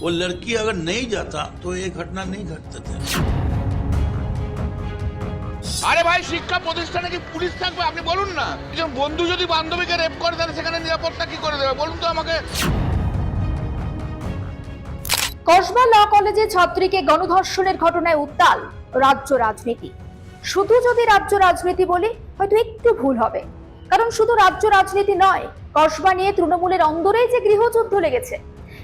वो लड़की अगर नहीं जाता तो ये घटना नहीं घटते थे আরে ভাই শিক্ষা প্রতিষ্ঠানে কি পুলিশ থাকবে আপনি বলুন না একজন বন্ধু যদি বান্ধবীকে রেপ করে তাহলে সেখানে নিরাপত্তা কি করে দেবে বলুন তো আমাকে কসবা ল কলেজে ছাত্রীকে গণধর্ষণের ঘটনায় উত্তাল রাজ্য রাজনীতি শুধু যদি রাজ্য রাজনীতি বলি হয়তো একটু ভুল হবে কারণ শুধু রাজ্য রাজনীতি নয় কসবা নিয়ে তৃণমূলের অন্দরেই যে গৃহযুদ্ধ লেগেছে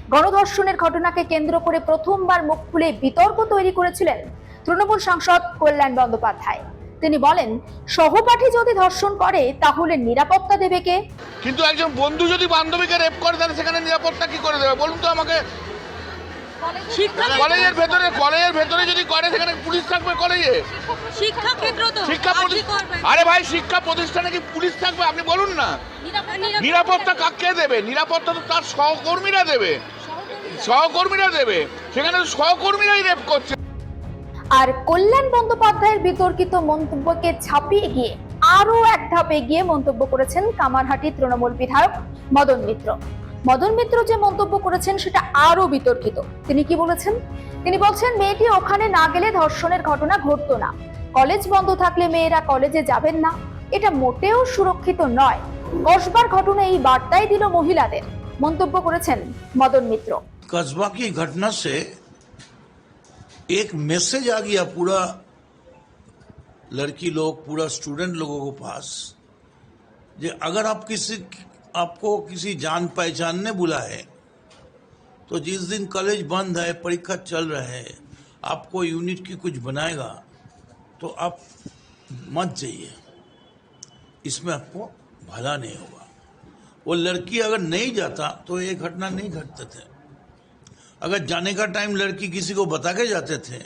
গণধর্ষণের ঘটনাকে কেন্দ্র করে প্রথমবার মুখ খুলে বিতর্ক তৈরি করেছিলেন তৃণমূল সাংসদ কল্যাণ বন্দ্যোপাধ্যায়। তিনি বলেন সহপাঠী যদি ধর্ষণ করে তাহলে নিরাপত্তা দেবে কে? কিন্তু একজন বন্ধু যদি বান্ধবীকে রেপ করে তাহলে সেখানে নিরাপত্তা কি করে দেবে? বলুন তো আমাকে। কলেজের ভেতরে কলেজের ভেতরে যদি করে সেখানে পুলিশ থাকবে কলেজে? শিক্ষা ক্ষেত্র তো শিক্ষা আর ভাই শিক্ষা প্রতিষ্ঠানে কি পুলিশ থাকবে? আপনি বলুন না। নিরাপত্তা- নিরাপত্তা কাকে দেবে? নিরাপত্তা তো তার সহকর্মীরা দেবে। সহকর্মীরা দেবে। সেখানে সহকর্মীরাই রেপ করছে। আর কল্যাণ বন্দ্যোপাধ্যায়ের বিতর্কিত মন্তব্যকে ছাপিয়ে গিয়ে আরও এক ধাপ এগিয়ে মন্তব্য করেছেন কামারহাটি তৃণমূল বিধায়ক মদন মিত্র। মদন মিত্র যে মন্তব্য করেছেন সেটা আরও বিতর্কিত। তিনি কি বলেছেন? তিনি বলছেন, মেয়েটি ওখানে না গেলে ধর্ষণের ঘটনা ঘটতো না। কলেজ বন্ধ থাকলে মেয়েরা কলেজে যাবেন না। এটা মোটেও সুরক্ষিত নয়। কসবার ঘটনা এই বার্তাই দিল মহিলাদের। মন্তব্য করেছেন মদন মিত্র। कस्बा की घटना से एक मैसेज आ गया पूरा लड़की लोग, पूरा स्टूडेंट लोगों को पास जे अगर आप किसी, आपको किसी जान पहचान ने बुला है तो जिस दिन कॉलेज बंद है, परीक्षा चल रहा है, आपको यूनिट की कुछ बनाएगा तो आप मत जाइए। इसमें आपको भला नहीं होगा। वो लड़की अगर नहीं जाता तो ये घटना नहीं घटते थे। अगर जाने का टाइम लड़की किसी को बता के जाते थे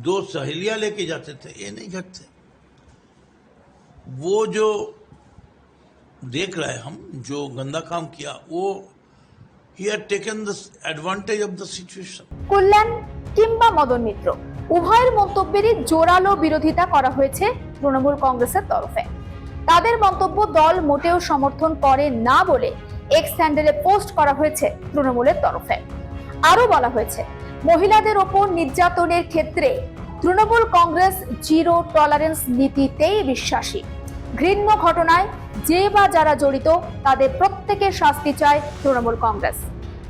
दो सहेलियां लेके जाते थे ये नहीं घटते वो जो देख रहे हैं हम जो गंदा काम किया वो ही had taken the advantage of the situation Kalyan কিংবা মদন মিত্র উভয়ের মন্তব্যেরই জোরালো বিরোধিতা করা হয়েছে তৃণমূল কংগ্রেসের তরফে তাদের মন্তব্য দল মোটেও সমর্থন করে না বলে এক্স হ্যান্ডেলে পোস্ট করা হয়েছে তৃণমূলের তরফে আরও বলা হয়েছে, মহিলাদের ওপর নির্যাতনের ক্ষেত্রে তৃণমূল কংগ্রেস জিরো টলারেন্স নীতিতেই বিশ্বাসী। ঘৃণ্য ঘটনায় যে বা যারা জড়িত, তাদের প্রত্যেকের শাস্তি চায় তৃণমূল কংগ্রেস।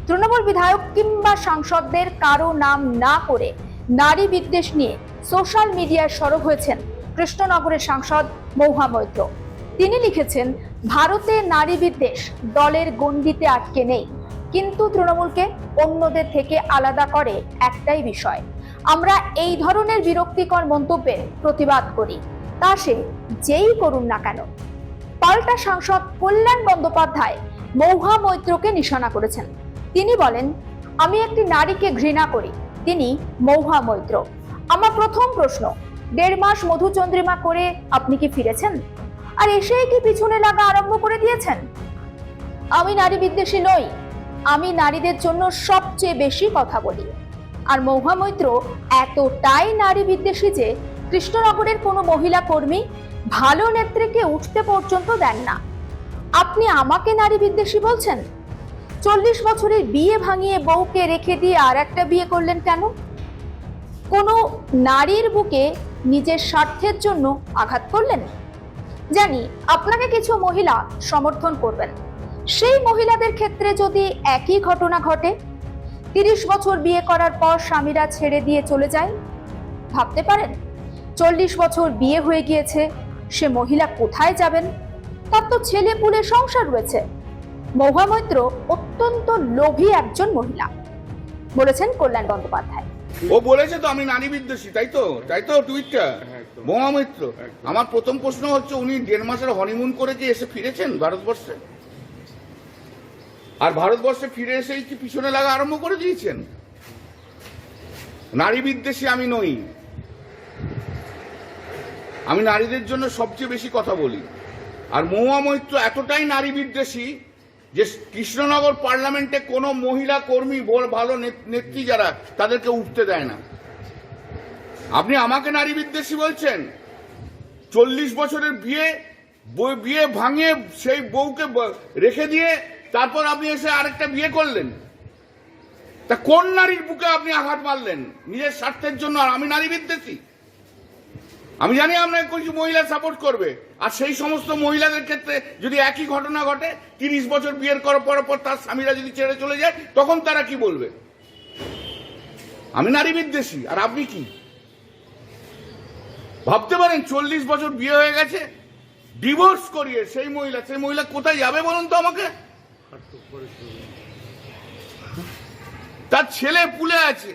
তৃণমূল বিধায়ক কিংবা সাংসদদের কারও নাম না করে নারী বিদ্বেষ নিয়ে সোশ্যাল মিডিয়ায় সরব হয়েছেন কৃষ্ণনগরের সাংসদ মৌহা মৈত্র। তিনি লিখেছেন, ভারতে নারী বিদ্বেষ দলের গণ্ডিতে আটকে নেই। কিন্তু তৃণমূলকে অন্যদের থেকে আলাদা করে একটাই বিষয়। আমরা এই ধরনের বিরক্তিকর মন্তব্যের প্রতিবাদ করি। তা সে যেই করুন না কেন। পাল্টা সাংসদ কল্যাণ বন্দ্যোপাধ্যায় মৌহা মৈত্রকে নিশানা করেছেন। তিনি বলেন, আমি একটি নারীকে ঘৃণা করি। তিনি মৌহা মৈত্র। আমার প্রথম প্রশ্ন, দেড় মাস মধুচন্দ্রিমা করে আপনি কি ফিরেছেন? আর এসেই কি পিছনে লাগা আরম্ভ করে দিয়েছেন? আমি নারী বিদ্বেষী নই। আমি নারীদের জন্য সবচেয়ে বেশি কথা বলি। আর মৌহা মৈত্র এতটাই নারী বিদ্বেষী যে কৃষ্ণনগরের কোনো মহিলা কর্মী ভালো নেত্রীকে উঠতে পর্যন্ত দেন না। আপনি আমাকে নারী বিদ্বেষী বলছেন? চল্লিশ বছরের বিয়ে ভাঙিয়ে বউকে রেখে দিয়ে আর একটা বিয়ে করলেন কেন? কোনো নারীর বুকে নিজের স্বার্থের জন্য আঘাত করলেন? জানি, আপনাকে কিছু মহিলা সমর্থন করবেন। সেই মহিলাদের ক্ষেত্রে যদি একই ঘটনা ঘটে তিরিশ বছর বিয়ে করার পর স্বামীরা ছেড়ে দিয়ে চলে যায়? ভাবতে পারেন? চল্লিশ বছর বিয়ে হয়ে গিয়েছে সে মহিলা কোথায় যাবেন? তার তো ছেলে পুলে সংসার রয়েছে। মহামৈত্র অত্যন্ত লোভী একজন মহিলা। বলেছেন কল্যাণ বন্দ্যোপাধ্যায়। ও বলেছে তো আমি নারী বিদ্বেষী তাই তো? তাই তো টুইটটা? মহামিত্র আমার প্রথম প্রশ্ন হচ্ছে উনি দেড় মাসের হনিমুন করে কি এসে ফিরেছেন ভারতবর্ষে? আর ভারতবর্ষে ফিরে এসেই কি পিছনে লাগা আরম্ভ করে দিয়েছেন? নারী বিদ্বেষী আমি নই। আমি নারীদের জন্য সবচেয়ে বেশি কথা বলি। আর মহুয়া মৈত্র এতটাই নারী বিদ্বেষী যে কৃষ্ণনগর পার্লামেন্টে কোনো মহিলা কর্মী ভালো নেত্রী যারা, তাদেরকে উঠতে দেয় না। আপনি আমাকে নারী বিদ্বেষী বলছেন? চল্লিশ বছরের বিয়ে বিয়ে ভাঙে সেই বউকে রেখে দিয়ে তারপর আপনি এসে আরেকটা বিয়ে করলেন। তা কোন নারীর বুকে আপনি আঘাত মারলেন? নিজের স্বার্থের জন্য, আর আমি নারী বিদ্বেষী। আমি জানি আপনাকে কিছু মহিলা সাপোর্ট করবে। আর সেই সমস্ত মহিলাদের ক্ষেত্রে যদি একই ঘটনা ঘটে, তিরিশ বছর বিয়ের করার পর পর তার স্বামীরা যদি ছেড়ে চলে যায়, তখন তারা কি বলবে? আমি নারী বিদ্বেষী, আর আপনি কি? ভাবতে পারেন চল্লিশ বছর বিয়ে হয়ে গেছে ডিভোর্স করিয়ে সেই মহিলা সেই মহিলা কোথায় যাবে বলুন তো আমাকে? তার ছেলে পুলে আছে।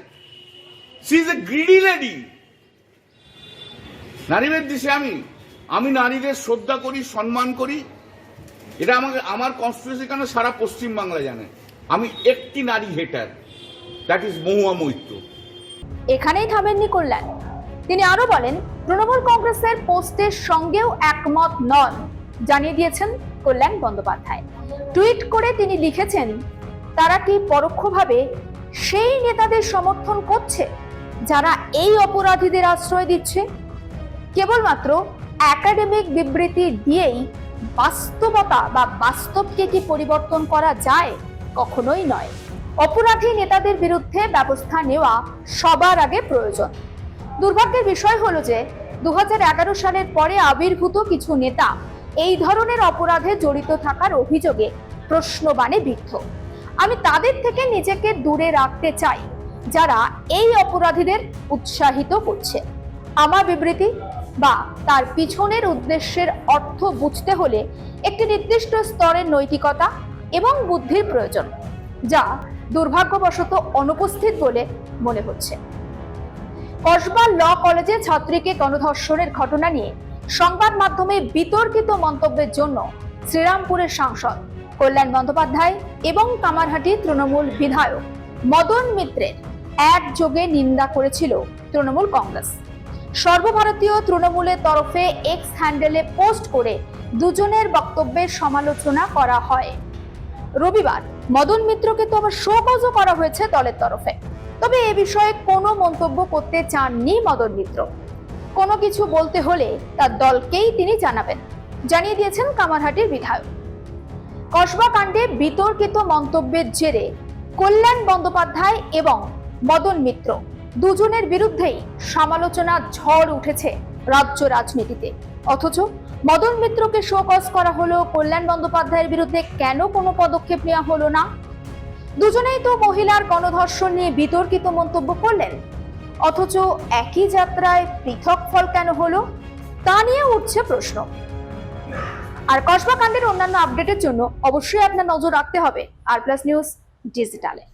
নারীদের দিশে আমি আমি নারীদের শ্রদ্ধা করি, সম্মান করি। এটা আমাকে, আমার কনস্টিটিউশন কেন সারা পশ্চিম বাংলা জানে? আমি একটি নারী hater that is Mahua Moitra. এখানেই থামেননি কল্যাণ। তিনি আরও বলেন, তৃণমূল কংগ্রেসের পোস্টের সঙ্গেও একমত নন, জানিয়ে দিয়েছেন কল্যাণ বন্দ্যোপাধ্যায়। টুইট করে তিনি লিখেছেন, তারা কি পরোক্ষভাবে সেই নেতাদের সমর্থন করছে যারা এই অপরাধীদের আশ্রয় দিচ্ছে? কেবলমাত্র একাডেমিক বিবৃতি দিয়েই বাস্তবতা বা বাস্তবকে কি পরিবর্তন করা যায় কখনোই নয়। অপরাধী নেতাদের বিরুদ্ধে ব্যবস্থা নেওয়া সবার আগে প্রয়োজন। দুর্ভাগ্যের বিষয় হলো যে দু হাজার এগারো সালের পরে আবির্ভূত কিছু নেতা এই ধরনের অপরাধে জড়িত থাকার অভিযোগে প্রশ্নবাণে বিদ্ধ। আমি তাদের থেকে নিজেকে দূরে রাখতে চাই, যারা এই অপরাধীদের উৎসাহিত করছে। আমার বিবৃতি, বা তার পিছনের উদ্দেশ্যের অর্থ বুঝতে হলে একটি নির্দিষ্ট স্তরের নৈতিকতা এবং বুদ্ধির প্রয়োজন, যা দুর্ভাগ্যবশত অনুপস্থিত বলে মনে হচ্ছে। কসবা ল কলেজে ছাত্রীকে গণধর্ষণের ঘটনা নিয়ে সংবাদ মাধ্যমে বিতর্কিত মন্তব্যের জন্য শ্রীরামপুরের সাংসদ কল্যাণ বন্দ্যোপাধ্যায় এবং কামারহাটি তৃণমূল বিধায়ক মদন মিত্রের একযোগে নিন্দা করেছিল তৃণমূল কংগ্রেস। সর্বভারতীয় তৃণমূলের তরফে এক্স হ্যান্ডেলে পোস্ট করে দুজনের বক্তব্যের সমালোচনা করা হয়। রবিবার মদন মিত্রকে তো আবার শোকজও করা হয়েছে দলের তরফে। তবে এ বিষয়ে কোনো মন্তব্য করতে চাননি মদন মিত্র। কোনো কিছু বলতে হলে তার দলকেই তিনি জানাবেন। জানিয়ে দিয়েছেন কামারহাটির বিধায়ক। কসবা কাণ্ডে বিতর্কিত মন্তব্যের জেরে কল্যাণ বন্দ্যোপাধ্যায় এবং মদন মিত্র দুজনের বিরুদ্ধেই সমালোচনা ঝড় উঠেছে রাজ্য রাজনীতিতে। অথচ মদন মিত্রকে শোকজ করা হলো কল্যাণ বন্দ্যোপাধ্যায়ের বিরুদ্ধে কেন কোনো পদক্ষেপ নেওয়া হলো না? দুজনেই তো মহিলার গণধর্ষণ নিয়ে বিতর্কিত মন্তব্য করলেন। অথচ একই যাত্রায় পৃথক ফল কেন হলো? তা নিয়ে উঠছে প্রশ্ন। আর কসবা কাণ্ডের অন্যান্য আপডেটের জন্য অবশ্যই আপনার নজর রাখতে হবে। আর প্লাস নিউজ ডিজিটালে